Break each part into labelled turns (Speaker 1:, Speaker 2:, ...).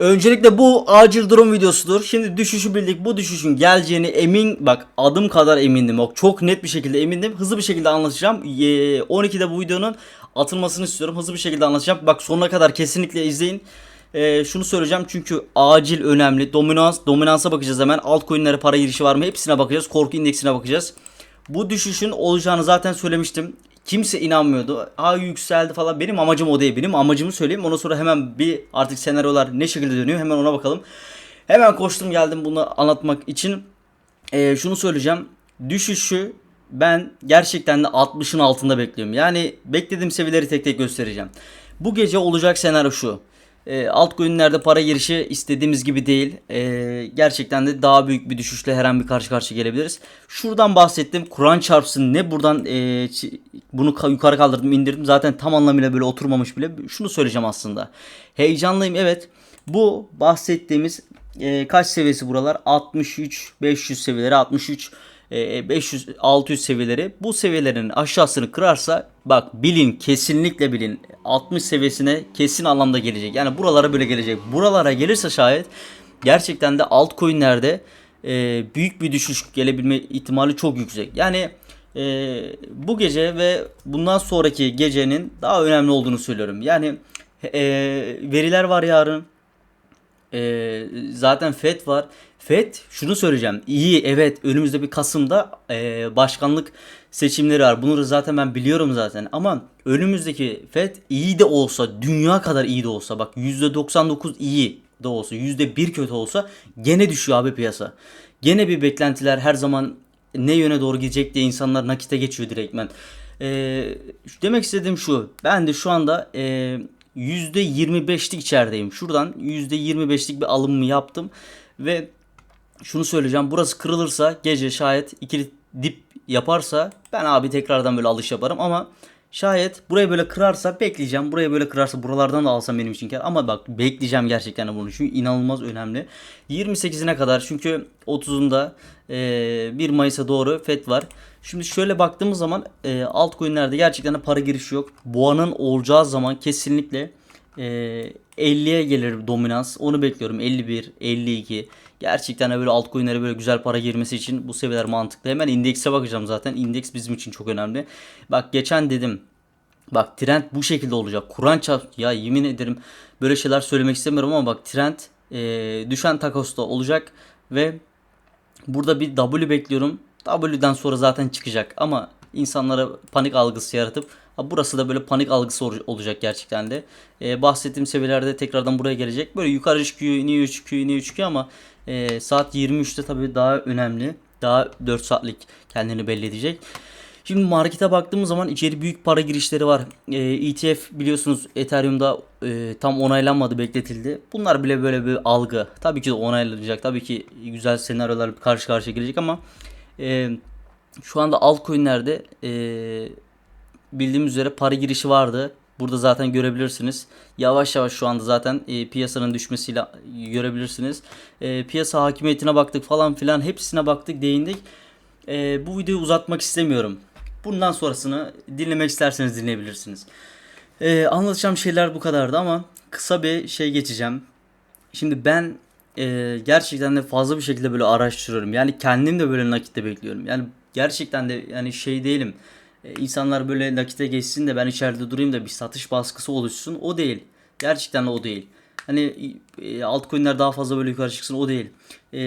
Speaker 1: Öncelikle bu acil durum videosudur. Şimdi düşüşü bildik. Bu düşüşün geleceğini emin bak adım kadar emindim. Bak çok net bir şekilde emindim. Hızlı bir şekilde anlatacağım. Ee, 12'de bu videonun atılmasını istiyorum. Hızlı bir şekilde anlatacağım. Bak sonuna kadar kesinlikle izleyin. Ee, şunu söyleyeceğim çünkü acil önemli. Dominans, dominansa bakacağız hemen. Altcoin'lere para girişi var mı? Hepsine bakacağız. Korku indeksine bakacağız. Bu düşüşün olacağını zaten söylemiştim. Kimse inanmıyordu. Ha yükseldi falan. Benim amacım o değil. Benim amacımı söyleyeyim. Ondan sonra hemen bir artık senaryolar ne şekilde dönüyor hemen ona bakalım. Hemen koştum geldim bunu anlatmak için. Ee, şunu söyleyeceğim. Düşüşü ben gerçekten de 60'ın altında bekliyorum. Yani beklediğim seviyeleri tek tek göstereceğim. Bu gece olacak senaryo şu. E, altcoin'lerde para girişi istediğimiz gibi değil. E, gerçekten de daha büyük bir düşüşle her an bir karşı karşıya gelebiliriz. Şuradan bahsettim. Kur'an çarpsın ne buradan e, bunu ka- yukarı kaldırdım indirdim. Zaten tam anlamıyla böyle oturmamış bile. Şunu söyleyeceğim aslında. Heyecanlıyım evet. Bu bahsettiğimiz e, kaç seviyesi buralar? 63 500 seviyeleri 63 e, 500 600 seviyeleri bu seviyelerin aşağısını kırarsa bak bilin kesinlikle bilin 60 seviyesine kesin anlamda gelecek. Yani buralara böyle gelecek. Buralara gelirse şayet gerçekten de altcoin'lerde e, büyük bir düşüş gelebilme ihtimali çok yüksek. Yani e, bu gece ve bundan sonraki gecenin daha önemli olduğunu söylüyorum. Yani e, veriler var yarın. Ee, zaten FED var. FED şunu söyleyeceğim. İyi evet önümüzde bir Kasım'da e, başkanlık seçimleri var. Bunu zaten ben biliyorum zaten. Ama önümüzdeki FED iyi de olsa dünya kadar iyi de olsa bak %99 iyi de olsa %1 kötü olsa gene düşüyor abi piyasa. Gene bir beklentiler her zaman ne yöne doğru gidecek diye insanlar nakite geçiyor direktmen. Ee, demek istediğim şu. Ben de şu anda e, %25'lik içerideyim. Şuradan %25'lik bir alımımı yaptım ve şunu söyleyeceğim. Burası kırılırsa gece şayet ikili dip yaparsa ben abi tekrardan böyle alış yaparım ama şayet burayı böyle kırarsa bekleyeceğim. Burayı böyle kırarsa buralardan da alsam benim için kar. Ama bak bekleyeceğim gerçekten de bunu. Çünkü inanılmaz önemli. 28'ine kadar çünkü 30'unda e, 1 Mayıs'a doğru FED var. Şimdi şöyle baktığımız zaman e, altcoin'lerde gerçekten de para girişi yok. Boğanın olacağı zaman kesinlikle e, 50'ye gelir dominans. Onu bekliyorum. 51, 52. Gerçekten böyle altcoin'lere böyle güzel para girmesi için bu seviyeler mantıklı. Hemen indekse bakacağım zaten. İndeks bizim için çok önemli. Bak geçen dedim. Bak trend bu şekilde olacak. Kur'an çarp ya yemin ederim böyle şeyler söylemek istemiyorum ama bak trend e, düşen takosta olacak ve burada bir W bekliyorum. W'den sonra zaten çıkacak ama insanlara panik algısı yaratıp burası da böyle panik algısı ol- olacak gerçekten de. Ee, bahsettiğim seviyelerde tekrardan buraya gelecek. Böyle yukarı çıkıyor, iniyor, çıkıyor, iniyor, çıkıyor ama e, saat 23'te tabii daha önemli. Daha 4 saatlik kendini belli edecek. Şimdi markete baktığımız zaman içeri büyük para girişleri var. Ee, ETF biliyorsunuz Ethereum'da e, tam onaylanmadı, bekletildi. Bunlar bile böyle bir algı. Tabii ki de onaylanacak. Tabii ki güzel senaryolar karşı karşıya gelecek ama e, şu anda altcoin'lerde e, bildiğimiz üzere para girişi vardı. Burada zaten görebilirsiniz. Yavaş yavaş şu anda zaten e, piyasanın düşmesiyle görebilirsiniz. E, piyasa hakimiyetine baktık falan filan hepsine baktık değindik. E, bu videoyu uzatmak istemiyorum. Bundan sonrasını dinlemek isterseniz dinleyebilirsiniz. E, anlatacağım şeyler bu kadardı ama kısa bir şey geçeceğim. Şimdi ben e, gerçekten de fazla bir şekilde böyle araştırıyorum. Yani kendim de böyle nakitte bekliyorum. Yani gerçekten de yani şey değilim. E, insanlar böyle nakite geçsin de ben içeride durayım da bir satış baskısı oluşsun. O değil. Gerçekten de o değil. Hani e, altcoin'ler daha fazla böyle yukarı çıksın o değil. E,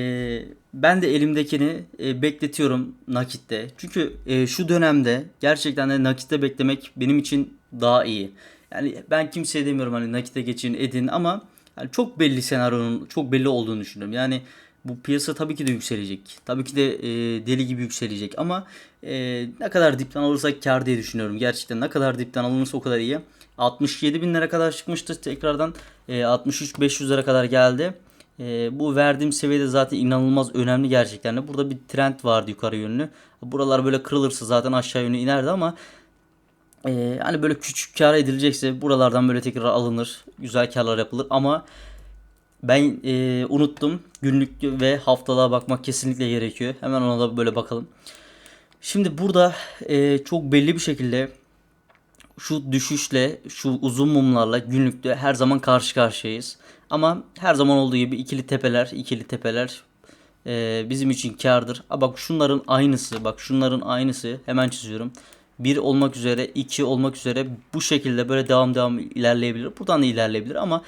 Speaker 1: ben de elimdekini e, bekletiyorum nakitte. Çünkü e, şu dönemde gerçekten de nakitte beklemek benim için daha iyi. Yani ben kimseye demiyorum hani nakite geçin edin ama yani çok belli senaryonun çok belli olduğunu düşünüyorum. Yani bu piyasa tabii ki de yükselecek. Tabii ki de e, deli gibi yükselecek ama e, ne kadar dipten alırsak kar diye düşünüyorum. Gerçekten ne kadar dipten alınırsa o kadar iyi. 67 bin lira kadar çıkmıştı tekrardan e, 63 500 lira kadar geldi. E, bu verdiğim seviyede zaten inanılmaz önemli gerçekten. Burada bir trend vardı yukarı yönlü. Buralar böyle kırılırsa zaten aşağı yönlü inerdi ama ee, hani böyle küçük kar edilecekse buralardan böyle tekrar alınır. Güzel karlar yapılır ama ben e, unuttum. Günlük ve haftalığa bakmak kesinlikle gerekiyor. Hemen ona da böyle bakalım. Şimdi burada e, çok belli bir şekilde şu düşüşle, şu uzun mumlarla günlükte her zaman karşı karşıyayız. Ama her zaman olduğu gibi ikili tepeler, ikili tepeler e, bizim için kardır. Aa, bak şunların aynısı, bak şunların aynısı hemen çiziyorum. 1 olmak üzere, 2 olmak üzere bu şekilde böyle devam devam ilerleyebilir. Buradan da ilerleyebilir ama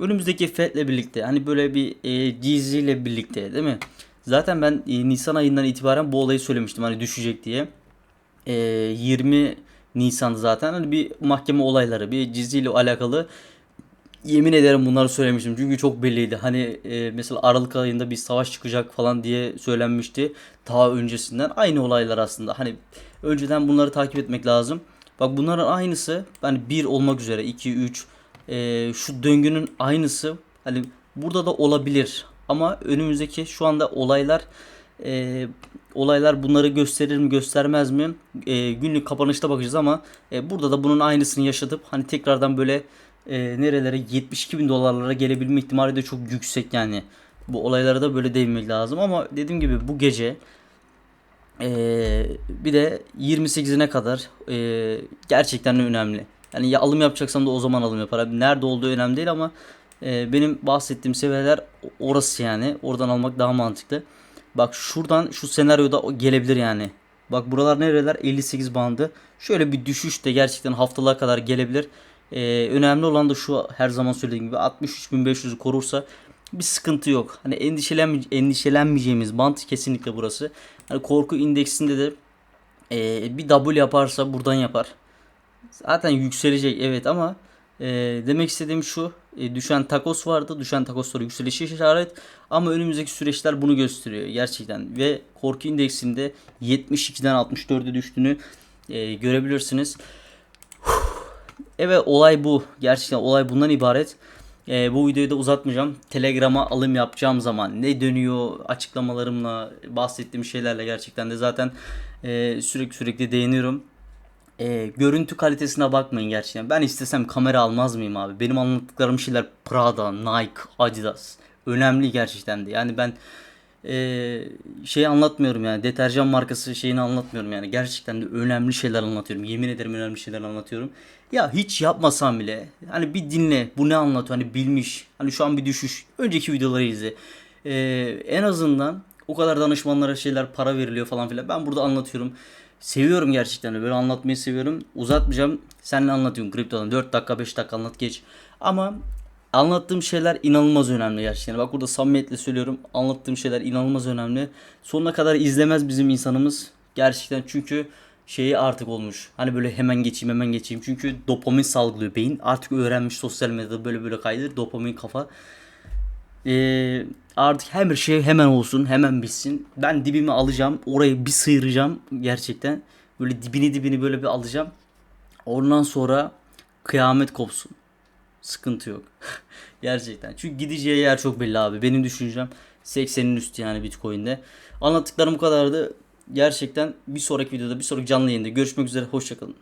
Speaker 1: önümüzdeki FED'le birlikte hani böyle bir e, GZ ile birlikte değil mi? Zaten ben e, Nisan ayından itibaren bu olayı söylemiştim hani düşecek diye. E, 20 Nisan zaten hani bir mahkeme olayları, bir GZ ile alakalı Yemin ederim bunları söylemiştim çünkü çok belliydi. Hani e, mesela Aralık ayında bir savaş çıkacak falan diye söylenmişti. Daha öncesinden aynı olaylar aslında. Hani önceden bunları takip etmek lazım. Bak bunların aynısı hani 1 olmak üzere 2 3 e, şu döngünün aynısı hani burada da olabilir. Ama önümüzdeki şu anda olaylar e, olaylar bunları gösterir mi göstermez mi E, günlük kapanışta bakacağız ama e, burada da bunun aynısını yaşatıp hani tekrardan böyle e, nerelere 72 bin dolarlara gelebilme ihtimali de çok yüksek yani. Bu olaylara da böyle değinmek lazım ama dediğim gibi bu gece e, bir de 28'ine kadar e, gerçekten önemli. Yani ya alım yapacaksam da o zaman alım yapar. Abi Nerede olduğu önemli değil ama e, benim bahsettiğim seviyeler orası yani. Oradan almak daha mantıklı. Bak şuradan şu senaryoda gelebilir yani. Bak buralar nereler? 58 bandı. Şöyle bir düşüş de gerçekten haftalığa kadar gelebilir. Ee, önemli olan da şu her zaman söylediğim gibi 63.500'ü korursa bir sıkıntı yok. Hani endişelenme, endişelenmeyeceğimiz bant kesinlikle burası. Hani korku indeksinde de e, bir W yaparsa buradan yapar. Zaten yükselecek evet ama e, demek istediğim şu e, düşen takos vardı. Düşen takosları yükselişi işaret ama önümüzdeki süreçler bunu gösteriyor gerçekten ve korku indeksinde 72'den 64'e düştüğünü e, görebilirsiniz. Evet olay bu. Gerçekten olay bundan ibaret. Ee, bu videoyu da uzatmayacağım. Telegram'a alım yapacağım zaman ne dönüyor açıklamalarımla bahsettiğim şeylerle gerçekten de zaten e, sürekli sürekli değiniyorum. E, görüntü kalitesine bakmayın gerçekten. Ben istesem kamera almaz mıyım abi? Benim anlattıklarım şeyler Prada, Nike, Adidas. Önemli gerçekten de. Yani ben e, şey anlatmıyorum yani deterjan markası şeyini anlatmıyorum yani gerçekten de önemli şeyler anlatıyorum yemin ederim önemli şeyler anlatıyorum ya hiç yapmasam bile hani bir dinle bu ne anlatıyor hani bilmiş hani şu an bir düşüş önceki videoları izle E, en azından o kadar danışmanlara şeyler para veriliyor falan filan ben burada anlatıyorum seviyorum gerçekten böyle anlatmayı seviyorum uzatmayacağım seninle anlatıyorum kriptodan 4 dakika 5 dakika anlat geç ama Anlattığım şeyler inanılmaz önemli gerçekten. Bak burada samimiyetle söylüyorum. Anlattığım şeyler inanılmaz önemli. Sonuna kadar izlemez bizim insanımız. Gerçekten çünkü şeyi artık olmuş. Hani böyle hemen geçeyim hemen geçeyim. Çünkü dopamin salgılıyor beyin. Artık öğrenmiş sosyal medyada böyle böyle kaydır. Dopamin kafa. Ee, artık her şey hemen olsun. Hemen bitsin. Ben dibimi alacağım. Orayı bir sıyıracağım. Gerçekten. Böyle dibini dibini böyle bir alacağım. Ondan sonra kıyamet kopsun. Sıkıntı yok. Gerçekten. Çünkü gideceği yer çok belli abi. Benim düşüncem 80'in üstü yani Bitcoin'de. Anlattıklarım bu kadardı. Gerçekten bir sonraki videoda, bir sonraki canlı yayında görüşmek üzere. Hoşçakalın.